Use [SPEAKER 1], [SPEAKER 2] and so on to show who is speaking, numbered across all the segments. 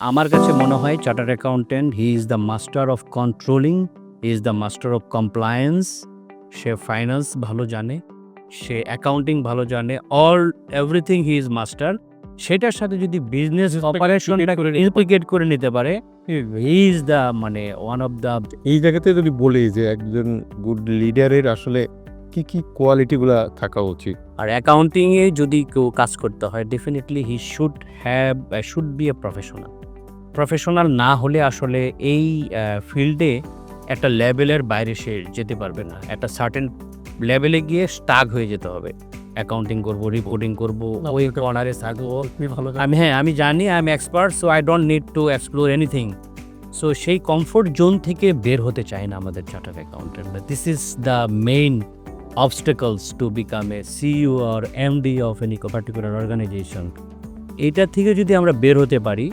[SPEAKER 1] আমার কাছে মনে হয় chartered accountant he is the master of controlling he is the master of compliance say finance ভালো জানে সে অ্যাকাউন্টিং ভালো জানে all everything he is master সেটার সাথে যদি বিজনেস অপারেশনটা ইমপ্লিকেট করে নিতে পারে হি ইজ দ্য মানে ওয়ান অফ দ্য
[SPEAKER 2] এই জায়গাতে যদি বলি যে একজন গুড লিডারের আসলে কি কি কোয়ালিটিগুলা থাকা উচিত?
[SPEAKER 1] আর অ্যাকাউন্টিংয়ে যদি কেউ কাজ করতে হয় definitely he should have should be a professional. Professional না হলে আসলে এই ফিল্ডে একটা লেভেলের বাইরে সে যেতে পারবে না। একটা সার্টেন লেভেলে গিয়ে স্টাক হয়ে যেতে হবে। অ্যাকাউন্টিং করব রিপোর্টিং করব। ওই অনারে থাকব
[SPEAKER 2] ভালো
[SPEAKER 1] আমি হ্যাঁ আমি জানি I am expert so I don't need to explore anything so সেই কমফোর্ট জোন থেকে বের হতে চায় না আমাদের charter accountant this is the main obstacles to become a CEO or MD of any particular organisation এটা থেকে যদি আমরা বের হতে পারি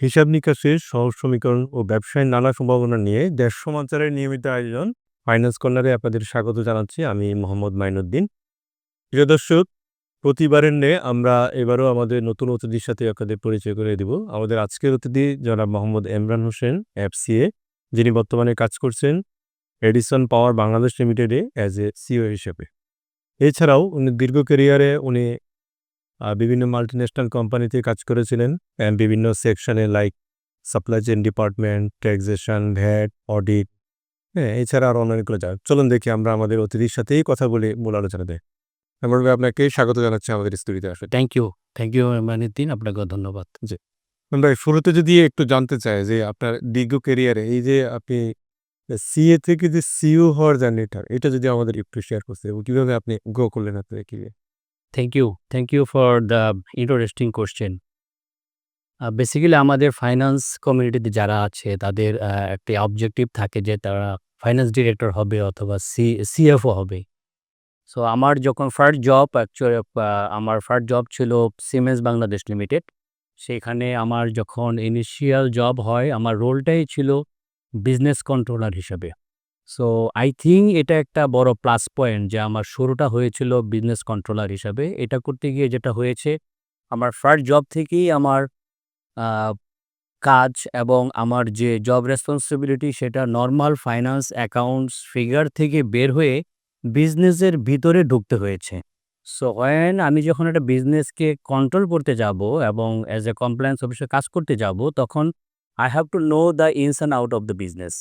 [SPEAKER 2] হিসাব নিকাশের সহজ সমীকরণ ও ব্যবসায়ের নানা সম্ভাবনা নিয়ে দেশ সমাচারের নিয়মিত আয়োজন ফাইন্যান্স কর্নারে আপনাদের স্বাগত জানাচ্ছি। আমি মোহাম্মদ মাইনুদ্দিন। প্রিয় দর্শক, প্রতিবারের নে আমরা এবারও আমাদের নতুন অতিথির সাথে আপনাদের পরিচয় করে দিব। আমাদের আজকের অতিথি জনাব মোহাম্মদ এমরান হোসেন, এফসিএ, যিনি বর্তমানে কাজ করছেন এডিসন পাওয়ার বাংলাদেশ লিমিটেডে অ্যাজ এ সিও হিসেবে। এছাড়াও উনি দীর্ঘ ক্যারিয়ারে উনি বিভিন্ন মাল্টিন্যাশনাল কোম্পানিতে কাজ করেছিলেন বিভিন্ন সেকশনে like supply chain department taxation VAT audit হ্যাঁ এছাড়া আরও অনেকগুলো যায় চলুন দেখি আমরা আমাদের অতিথির সাথেই কথা বলে মূল আলোচনা দেয় এমন আপনাকে স্বাগত জানাচ্ছি আমাদের স্টুডিওতে আসলে
[SPEAKER 1] থ্যাংক ইউ থ্যাংক ইউ মানিদ্দিন আপনাকে ধন্যবাদ।
[SPEAKER 2] ভাই শুরুতে যদি একটু জানতে চাই যে আপনার দীর্ঘ কেরিয়ারে এই যে আপনি সিএ থেকে যে সিইও হওয়ার জার্নিটা এটা যদি আমাদের একটু শেয়ার করতে এবং কীভাবে আপনি গ্রো করলেন আপনার career
[SPEAKER 1] thank you thank you for the interesting question basically আমাদের ফাইন্যান্স কমিউনিটিতে যারা আছে, তাদের একটি অবজেক্টিভ থাকে যে তারা ফাইন্যান্স ডিরেক্টর হবে অথবা সি সিএফও হবে। সো আমার যখন ফার্স্ট জব অ্যাকচুয়ালি আমার ফার্স্ট জব ছিল সিমেন্স বাংলাদেশ লিমিটেড সেখানে আমার যখন ইনিশিয়াল জব হয়, আমার রোলটাই ছিল বিজনেস কন্ট্রোলার হিসেবে। সো আই থিঙ্ক এটা একটা বড় প্লাস পয়েন্ট যে আমার শুরুটা হয়েছিল বিজনেস কন্ট্রোলার হিসাবে। এটা করতে গিয়ে যেটা হয়েছে, আমার ফার্স্ট জব থেকেই আমার কাজ এবং আমার যে জব রেসপন্সিবিলিটি সেটা নর্মাল ফাইন্যান্স অ্যাকাউন্টস ফিগার থেকে বের হয়ে বিজনেসের ভিতরে ঢুকতে হয়েছে। সো ওয়েন আমি যখন একটা বিজনেসকে কন্ট্রোল করতে যাব এবং অ্যাজ এ কমপ্লায়েন্স অফিসে কাজ করতে যাব, তখন I have to know the ins and out of the business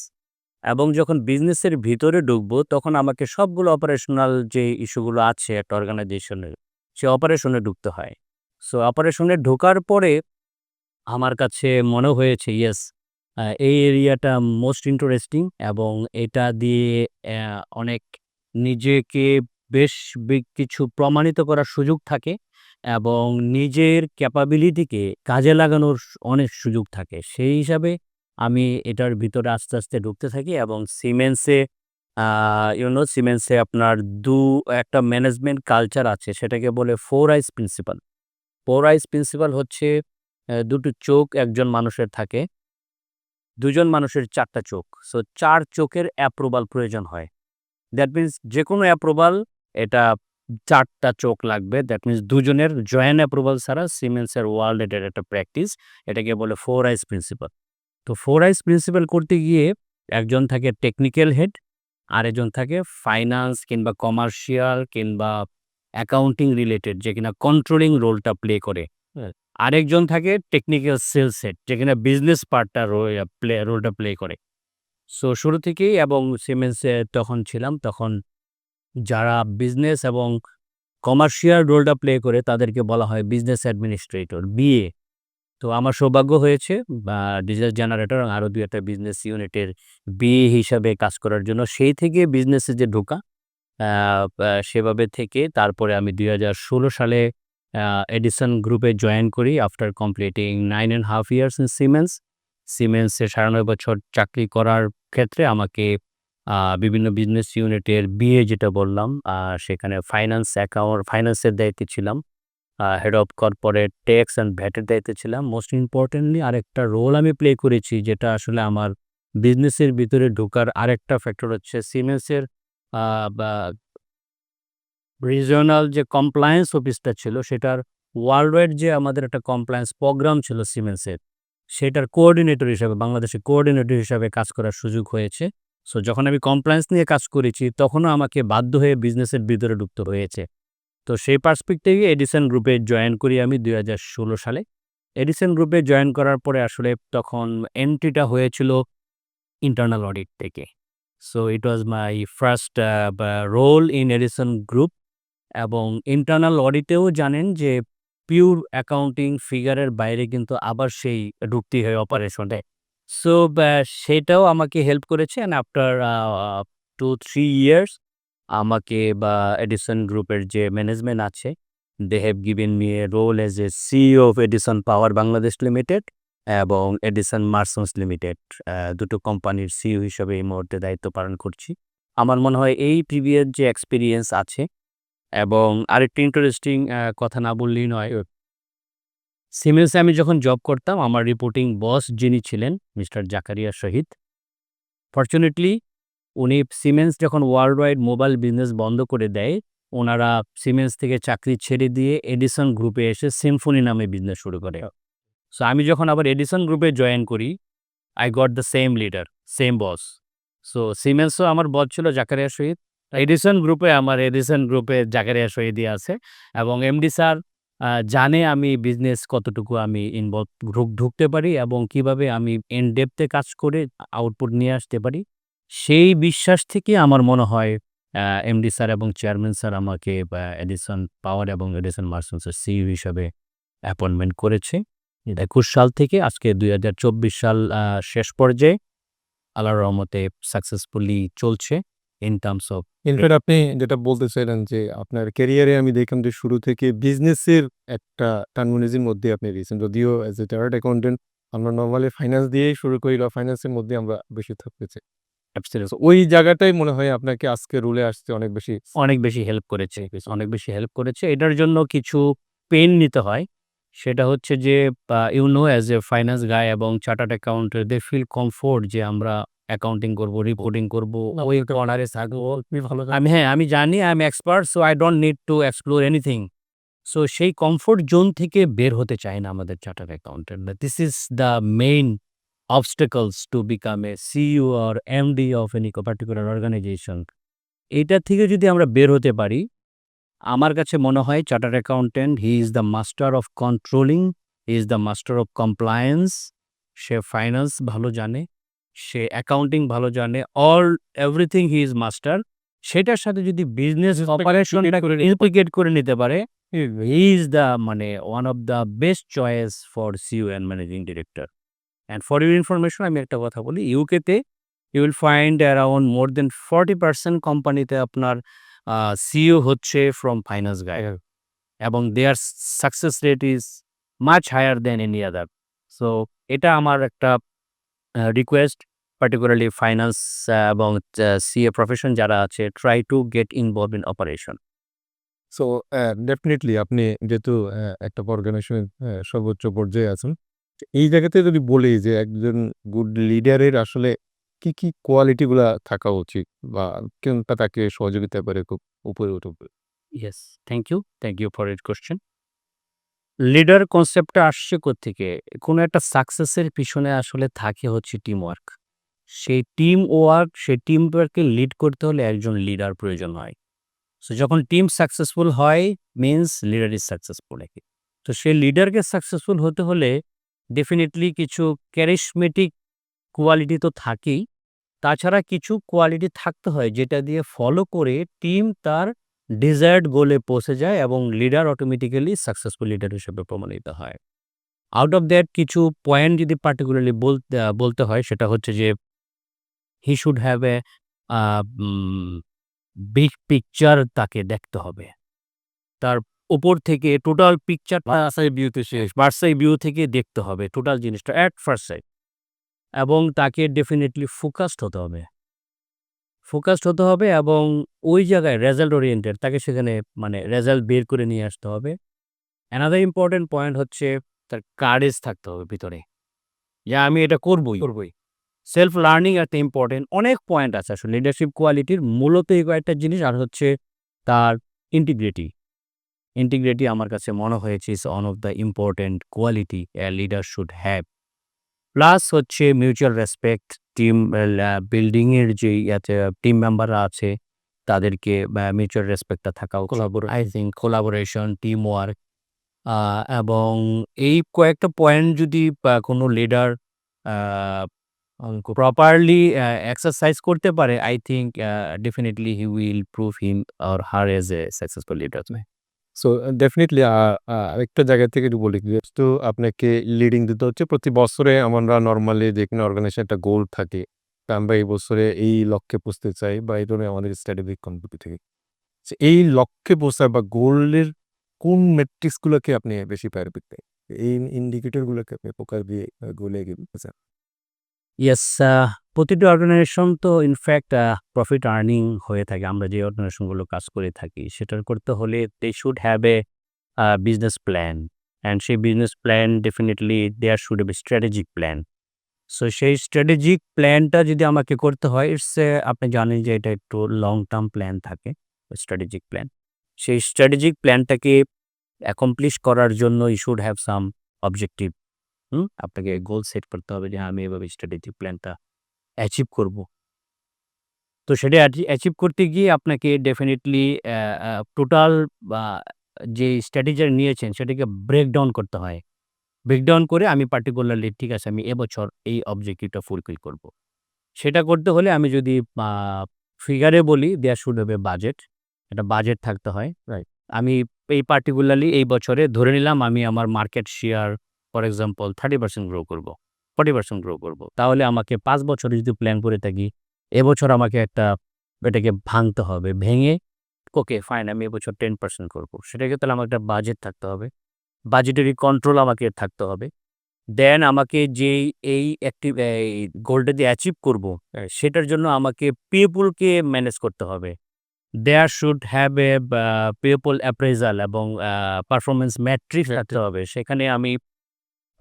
[SPEAKER 1] এবং যখন বিজনেসের ভিতরে ঢুকবো, তখন আমাকে সবগুলো অপারেশনাল যে ইস্যুগুলো আছে একটা অর্গানাইজেশনের সে অপারেশনে ঢুকতে হয়। সো অপারেশনে ঢোকার পরে আমার কাছে মনে হয়েছে ইয়েস এই এরিয়াটা মোস্ট ইন্টারেস্টিং এবং এটা দিয়ে অনেক নিজেকে বেশ কিছু প্রমাণিত করার সুযোগ থাকে এবং নিজের ক্যাপাবিলিটিকে কাজে লাগানোর অনেক সুযোগ থাকে। সেই হিসাবে আমি এটার ভিতরে আস্তে আস্তে ঢুকতে থাকি এবং সিমেন্সে ইউনো সিমেন্সে আপনার দু, একটা ম্যানেজমেন্ট কালচার আছে, সেটাকে বলে four eyes principle four eyes principle হচ্ছে দুটো চোখ, একজন মানুষের থাকে, দুজন মানুষের চারটা চোখ। সো চার চোখের অ্যাপ্রুভাল প্রয়োজন হয়। দ্যাট মিন্স যে কোনো অ্যাপ্রুভাল এটা চারটা চোখ লাগবে। দ্যাট মিন্স দুজনের জয়েন্ট অ্যাপ্রুভাল ছাড়া সিমেন্সের ওয়ার্ল্ড এটার একটা প্র্যাকটিস এটাকে বলে ফোর আইস প্রিন্সিপাল তো ফোর আইস প্রিন্সিপাল করতে গিয়ে একজন থাকে টেকনিক্যাল হেড আরেকজন থাকে ফাইন্যান্স কিংবা কমার্শিয়াল কিংবা অ্যাকাউন্টিং রিলেটেড যে কিনা কন্ট্রোলিং রোলটা প্লে করে।
[SPEAKER 2] হ্যাঁ।
[SPEAKER 1] আরেকজন থাকে টেকনিক্যাল সেলস হেড যে কিনা বিজনেস পার্টটা প্লে রোলটা প্লে করে। সো শুরু থেকেই এবং সিমেন্সে তখন ছিলাম তখন যারা বিজনেস এবং কমার্শিয়াল রোলটা প্লে করে তাদেরকে বলা হয় বিজনেস অ্যাডমিনিস্ট্রেটর বিএ তো আমার সৌভাগ্য হয়েছে, বা ডিজিটাল জেনারেটর আরও দুই একটা বিজনেস ইউনিটের বিএ হিসাবে কাজ করার জন্য। সেই থেকে বিজনেসে যে ঢোকা সেভাবে থেকে তারপরে আমি দুই হাজার ষোলো সালে এডিসন গ্রুপে জয়েন করি after completing nine and half years in Siemens সিমেন্সে সাড়ে নয় বছর চাকরি করার ক্ষেত্রে আমাকে বিভিন্ন বিজনেস ইউনিটের বিএ যেটা বললাম সেখানে ফাইন্যান্স অ্যাকাউন্ট ফাইন্যান্সের দায়িত্বে ছিলাম। Head of corporate tax and ভ্যাটের দায়িত্বে ছিলাম। মোস্ট ইম্পর্টেন্টলি আরেকটা রোল আমি প্লে করেছি, যেটা আসলে আমার বিজনেসের ভিতরে ঢোকার আরেকটা ফ্যাক্টর হচ্ছে সিমেন্সের বা রিজিওনাল যে কমপ্লায়েন্স অফিসটা ছিল, সেটার ওয়ার্ল্ড ওয়াইড যে আমাদের একটা কমপ্লায়েন্স প্রোগ্রাম ছিল সিমেন্সের সেটার কোঅর্ডিনেটর হিসাবে বাংলাদেশের কোঅর্ডিনেটর হিসাবে কাজ করার সুযোগ হয়েছে। সো যখন আমি কমপ্লায়েন্স নিয়ে কাজ করেছি, তখনও আমাকে বাধ্য হয়ে বিজনেসের ভিতরে ঢুকতে হয়েছে। তো সেই পার্সপেক্টিভে এডিসন গ্রুপে জয়েন করি আমি দু হাজার ষোলো সালে। এডিসন গ্রুপে জয়েন করার পরে আসলে তখন এন্ট্রিটা হয়েছিল ইন্টারনাল অডিট থেকে। So it was my first role in Edison group এবং ইন্টারনাল অডিটেও জানেন যে পিওর অ্যাকাউন্টিং ফিগারের বাইরে কিন্তু আবার সেই ঢুকতে হয় অপারেশনে সো সেটাও আমাকে হেল্প করেছে and after two three years আমাকে বা এডিসন গ্রুপের যে ম্যানেজমেন্ট আছে they have given me a role as a CEO of Edison power Bangladesh limited এবং এডিসন মার্সন্স লিমিটেড দুটো কোম্পানির সিইও হিসেবে এই মুহূর্তে দায়িত্ব পালন করছি। আমার মনে হয় এই প্রিভিয়াস যে এক্সপিরিয়েন্স আছে এবং আরেকটি ইন্টারেস্টিং কথা না বললেই নয়। সিমেন্সে আমি যখন জব করতাম, আমার রিপোর্টিং বস যিনি ছিলেন মিস্টার জাকারিয়া শহীদ ফর্চুনেটলি উনি সিমেন্স যখন ওয়ার্ল্ড ওয়াইড মোবাইল বিজনেস বন্ধ করে দেয় ওনারা সিমেন্স থেকে চাকরি ছেড়ে দিয়ে এডিসন গ্রুপে এসে সিম্ফনি নামে বিজনেস শুরু করে। সো আমি যখন আবার এডিসন গ্রুপে জয়েন করি I got the same leader same boss so সিমেন্সও আমার বস ছিল জাকারিয়া শহীদ এডিসন গ্রুপে আমার এডিসন গ্রুপে জাকারিয়া শহীদই আছে। এবং এমডি স্যার জানে আমি বিজনেস কতটুকু আমি ইনভলভ ঢুকতে পারি এবং কীভাবে আমি এন ডেপতে কাজ করে আউটপুট নিয়ে আসতে পারি। সেই বিশ্বাস থেকে আমার মনে হয় এমডি স্যার এবং চেয়ারম্যান স্যার আমাকে এডিসন পাওয়ার এবং এডিসন মার্সেন্সের সিইও হিসাবে অ্যাপয়েন্টমেন্ট করেছে। একুশ সাল থেকে আজকে দুই হাজার চব্বিশ সাল শেষ পর্যায়ে আল্লাহর রহমতে সাকসেসফুলি চলছে ইন টার্মস অফ
[SPEAKER 2] ইনফ্যাক্ট আপনি যেটা বলতে চাইলেন যে আপনার ক্যারিয়ারে আমি দেখলাম যে শুরু থেকে বিজনেসের একটা টার্মিনোলজির মধ্যে আপনি দিয়েছেন যদিও অ্যাজ এ চার্টার্ড অ্যাকাউন্টেন্ট আমরা নর্মালি ফাইন্যান্স দিয়েই শুরু করি, বা ফাইন্যান্সের মধ্যে আমরা বেশি থাকতেছি So, ওই জায়গাটাই মনে হয় আপনাকে আজকে রুলে আসতে অনেক বেশি
[SPEAKER 1] অনেক বেশি হেল্প করেছে। অনেক বেশি হেল্প করেছে। এটার জন্য কিছু পেন নিতে হয়। সেটা হচ্ছে যে you know as a finance guy এবং chartered account they feel comfort যে আমরা অ্যাকাউন্টিং করব রিপোর্টিং করব ওই কর্নারে থাকব
[SPEAKER 2] ভালো
[SPEAKER 1] আমি হ্যাঁ আমি জানি I am expert so I don't need to explore anything so সেই কমফোর্ট জোন থেকে বের হতে চায় না আমাদের chartered accountant this is the main obstacles to become a CEO or MD of any particular organisation এটা থেকে যদি আমরা বের হতে পারি আমার কাছে মনে হয় chartered accountant he is the master of controlling he is the master of compliance say finance ভালো জানে সে অ্যাকাউন্টিং ভালো জানে all everything he is master সেটার সাথে যদি বিজনেস অপারেশন ইমপ্লিকেট করে নিতে পারে হি ইজ দ্য মানে one of the best choice for CEO and managing director and for your information আমি একটা কথা বলি ইউকেতে you will find around more than forty percent কোম্পানিতে আপনার সিইও হচ্ছে ফ্রম ফাইন্যান্স গাই এবং their success rate is much higher than any other so এটা আমার একটা রিকোয়েস্ট পার্টিকুলারলি ফাইন্যান্স এবং সিএ প্রফেশন যারা আছে try to get involve in operation
[SPEAKER 2] so definitely আপনি যেহেতু একটা অর্গানাইজেশনের সর্বোচ্চ পর্যায়ে আছেন এই জায়গাতে যদি বলি যে একজন গুড লিডারের আসলে কি কি কোয়ালিটিগুলা থাকা উচিত? বা কোনটা তাকে সহযোগিতা করে খুব উপরে উঠবে
[SPEAKER 1] yes thank you thank you for it question leader কনসেপ্টটা আসছে থেকে কোনো একটা সাকসেসের পিছনে আসলে থাকে হচ্ছে টিম ওয়ার্ক সেই টিম ওয়ার্ক সেই টিম ওয়ার্ককে লিড করতে হলে একজন লিডার প্রয়োজন হয়। সো যখন টিম সাকসেসফুল হয় মিন্স লিডার ইজ সাকসেসফুল তো সেই লিডারকে সাকসেসফুল হতে হলে ডেফিনেটলি কিছু ক্যারিসমেটিক কোয়ালিটি তো থাকেই। তাছাড়া কিছু কোয়ালিটি থাকতে হয় যেটা দিয়ে ফলো করে টিম তার ডিজায়ার্ড গোলে পৌঁছে যায় এবং লিডার অটোমেটিক্যালি সাকসেসফুল লিডার হিসেবে প্রমাণিত হয়। আউট অফ দ্যাট কিছু পয়েন্ট যদি পার্টিকুলারলি বলতে হয় সেটা হচ্ছে যে he should have a big picture তাকে দেখতে হবে। তার উপর থেকে টোটাল পিকচার
[SPEAKER 2] বাসায় বিউতে শেষ।
[SPEAKER 1] বার্সাই ভিউ থেকে দেখতে হবে টোটাল জিনিসটা অ্যাট ফার্স্ট সাইড এবং তাকে ডেফিনেটলি ফোকাসড হতে হবে। ফোকাসড হতে হবে এবং ওই জায়গায় রেজাল্ট ওরিয়েন্টেড তাকে সেখানে মানে রেজাল্ট বের করে নিয়ে আসতে হবে। অ্যানাদার ইম্পর্টেন্ট পয়েন্ট হচ্ছে তার কারেজ থাকতে হবে ভিতরে। যা আমি এটা করবই।
[SPEAKER 2] করবই।
[SPEAKER 1] সেলফ লার্নিং একটা ইম্পর্টেন্ট অনেক পয়েন্ট আছে। আসলে লিডারশিপ কোয়ালিটির মূলত এই কয়েকটা জিনিস আর হচ্ছে তার ইন্টিগ্রিটি ইন্টিগ্রিটি আমার কাছে মনে হয়েছে is one of the important quality a leader should have plus হচ্ছে মিউচুয়াল রেসপেক্ট টিম বিল্ডিংয়ের যে ইয়াতে টিম মেম্বাররা আছে তাদেরকে মিউচুয়াল রেসপেক্টটা থাকা. I think collaboration team work এবং এই কয়েকটা পয়েন্ট যদি কোনো লিডার প্রপারলি এক্সারসাইজ করতে পারে I think definitely he will prove him or her as a successful leader
[SPEAKER 2] so definitely আরেকটা জায়গা থেকে একটু বলি তো আপনাকে লিডিং দিতে হচ্ছে প্রতি বছরে আমরা নর্মালি যে কোনো অর্গানাইজেশন একটা গোল থাকে। তা আমরা এই বছরে এই লক্ষ্যে পৌঁছতে চাই বা এই ধরনের আমাদের স্ট্র্যাটেজিক কমিটি থেকে। এই লক্ষ্যে পৌঁছায় বা গোলের কোন মেট্রিক্সগুলোকে আপনি বেশি প্রায়োরিটি এই ইন্ডিকেটরগুলোকে আপনি ফোকাস দিয়ে গোলে এগিয়ে চান?
[SPEAKER 1] ইয়েস প্রতিটি অর্গানাইজেশন তো ইনফ্যাক্ট প্রফিট আর্নিং হয়ে থাকে। আমরা যে অর্গানাইজেশনগুলো কাজ করে থাকি, সেটার করতে হলে they should have a business plan and সেই business plan definitely there should have a strategic plan so সেই স্ট্র্যাটেজিক প্ল্যানটা যদি আমাকে করতে হয় ইটস আপনি জানেন যে এটা একটু লং টার্ম প্ল্যান থাকে স্ট্র্যাটেজিক প্ল্যান সেই স্ট্র্যাটেজিক প্ল্যানটাকে অ্যাকমপ্লিশ করার জন্য you should have some objective hmm? আপনাকে গোল সেট করতে হবে যে হ্যাঁ, আমি এভাবে স্ট্র্যাটেজিক প্ল্যানটা অ্যাচিভ করব। তো সেটা অ্যাচিভ করতে গিয়ে আপনাকে ডেফিনেটলি টোটাল যে স্ট্র্যাটেজি নিয়েছেন সেটাকে ব্রেকডাউন করতে হয়। ব্রেকডাউন করে আমি পার্টিকুলারলি ঠিক আছে আমি এবছর এই অবজেক্টিভটা ফুলফিল করব। সেটা করতে হলে আমি যদি ফিগারে বলি দেয়ার শুড হবে বাজেট একটা বাজেট থাকতে হয়
[SPEAKER 2] রাইট
[SPEAKER 1] আমি এই পার্টিকুলারলি এই বছরে ধরে নিলাম আমি আমার market share for example thirty percent grow করব ফর্টি পার্সেন্ট গ্রো করব। তাহলে আমাকে পাঁচ বছরে যদি প্ল্যান করে থাকি এবছর আমাকে একটা এটাকে ভাঙতে হবে ভেঙে ওকে ফাইন আমি এবছর টেন পার্সেন্ট করব। সেটাকে তাহলে আমার একটা বাজেট থাকতে হবে। বাজেটারি কন্ট্রোল আমাকে থাকতে হবে। দেন আমাকে যেই এই অ্যাক্টিভ এই গোলটা দিয়ে অ্যাচিভ করব সেটার জন্য আমাকে পিপুলকে ম্যানেজ করতে হবে। There should have a people appraisal এবং পারফরমেন্স ম্যাট্রিক্স রাখতে হবে। সেখানে আমি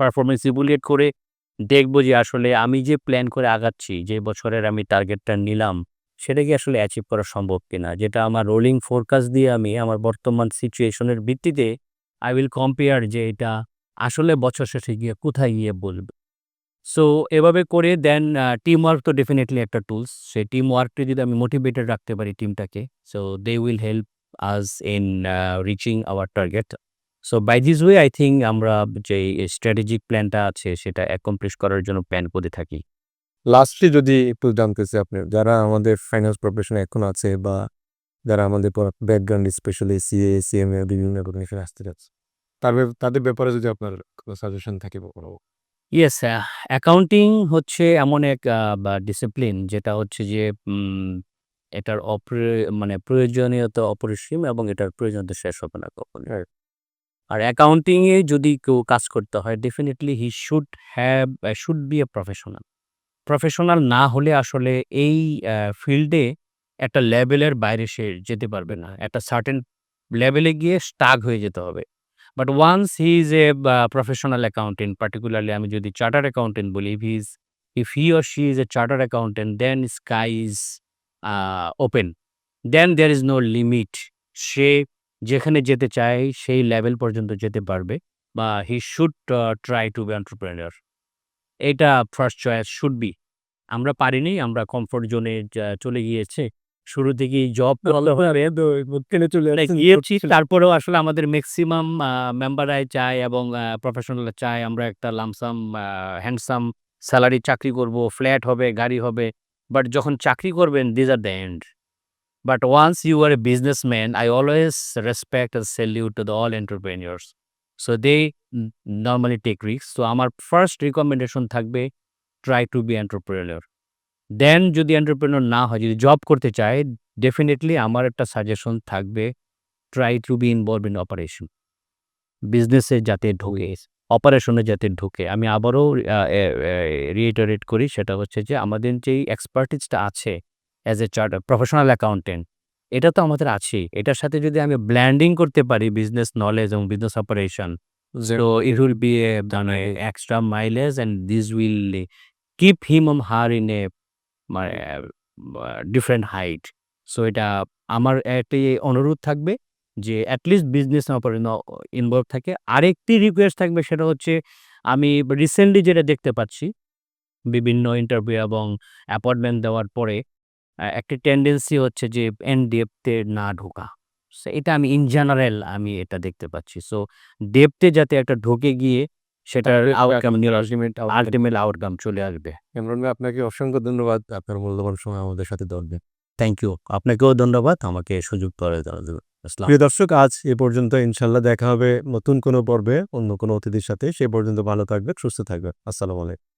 [SPEAKER 1] পারফরমেন্স ইভুলিয়েট করে দেখব যে আসলে আমি যে প্ল্যান করে আগাচ্ছি, যে বছরের আমি টার্গেটটা নিলাম, সেটা কি আসলে অ্যাচিভ করা সম্ভব কিনা? যেটা আমার রোলিং ফোরকাস্ট দিয়ে আমি আমার বর্তমান সিচুয়েশনের ভিত্তিতে আই উইল কম্পেয়ার যে এটা আসলে বছর শেষে গিয়ে কোথায় গিয়ে বলবে। সো এভাবে করে দেন টিম ওয়ার্ক তো ডেফিনেটলি একটা টুলস সেই টিম ওয়ার্কটি যদি আমি মোটিভেটেড রাখতে পারি টিমটাকে so they will help us in reaching our target so by this way I think আমরা যে স্ট্র্যাটেজিক প্ল্যানটা আছে সেটা অ্যাকমপ্লিশ করার জন্য প্ল্যান করে থাকি।
[SPEAKER 2] লাস্টলি যদি একটু জানতে চাই আপনি যারা আমাদের ফাইন্যান্স প্রফেশনে এখন আছে বা যারা আমাদের ব্যাকগ্রাউন্ড স্পেশালি সিএ সিএমএ বিভিন্ন অর্গানাইজেশন আসতে যাচ্ছে তার তাদের ব্যাপারে যদি আপনার কোনো সাজেশন থাকে কোনো।
[SPEAKER 1] ইয়েস অ্যাকাউন্টিং হচ্ছে এমন এক ডিসিপ্লিন যেটা হচ্ছে যে এটার অপ্র মানে প্রয়োজনীয়তা অপরিসীম এবং এটার প্রয়োজনীয়তা শেষ হবে না কখনো. আর অ্যাকাউন্টিংয়ে যদি কেউ কাজ করতে হয় definitely he should have should be a professional professional না হলে আসলে এই ফিল্ডে একটা লেভেলের বাইরে সে যেতে পারবে না। একটা সার্টেন লেভেলে গিয়ে স্টাক হয়ে যেতে হবে। But once he is a professional accountant particularly আমি যদি চার্টার অ্যাকাউন্টেন্ট বলি if is if he or she is a charter accountant then sky is open then there is no limit সে যেখানে যেতে চায় সেই লেভেল পর্যন্ত যেতে পারবে বা he should try to be entrepreneur এটা ফার্স্ট চয়েস শুড বি আমরা পারিনি আমরা কমফোর্ট জোনে চলে গিয়েছে। শুরু থেকেই জব মানে গিয়েছি তারপরেও আসলে আমাদের ম্যাক্সিমাম মেম্বাররাই চায় এবং প্রফেশনাল চায়। আমরা একটা লামসাম হ্যান্ডসাম স্যালারি চাকরি করব ফ্ল্যাট হবে গাড়ি হবে বাট যখন চাকরি করবেন these are the end once you are a business man I always respect and salute to the all entrepreneurs. So they normally take risks. So আমার ফার্স্ট রিকমেন্ডেশন থাকবে try to be entrepreneur then যদি entrepreneur না হয়, যদি job করতে চায় definitely আমার একটা সাজেশন থাকবে try to be involve in operation বিজনেসে যাতে ঢোকে অপারেশনে যাতে ঢোকে। আমি আবারও রিইটারেট করি, সেটা হচ্ছে যে আমাদের যেই এক্সপার্টিসটা আছে as a charter professional accountant এটা তো আমাদের আছেই। এটার সাথে যদি আমি ব্ল্যান্ডিং করতে পারি বিজনেস নলেজ এবং business operation will be a done a extra mileage, and this will uh, keep him or her in a uh, uh, different এটা আমার একটি অনুরোধ থাকবে যে অ্যাটলিস্ট বিজনেস ইনভলভ থাকে। আরেকটি রিকোয়েস্ট থাকবে সেটা হচ্ছে আমি রিসেন্টলি যেটা দেখতে পাচ্ছি বিভিন্ন ইন্টারভিউ এবং অ্যাপয়েন্টমেন্ট দেওয়ার পরে একটি টেন্ডেন্সি হচ্ছে যে এন ডেপতে না ঢোকা। এটা আমি ইন জেনারেল আমি এটা দেখতে পাচ্ছি। সো ডেপতে যাতে একটা ঢোকে গিয়ে সেটার আউটকাম আলটিমেট আউটকাম চলে আসবে।
[SPEAKER 2] ইমরান ভাই আপনাকে অসংখ্য ধন্যবাদ। আপনার মূল্যবান সময় আমাদের সাথে দেওয়ার
[SPEAKER 1] থ্যাংক ইউ আপনাকেও ধন্যবাদ। আমাকে সুযোগ করে দেওয়ার জন্য। আসসালাম
[SPEAKER 2] প্রিয় দর্শক আজ এ পর্যন্ত ইনশাল্লাহ দেখা হবে নতুন কোনো পর্বে অন্য কোনো অতিথির সাথে। সে পর্যন্ত ভালো থাকবেন সুস্থ থাকবেন। আসসালামু আলাইকুম।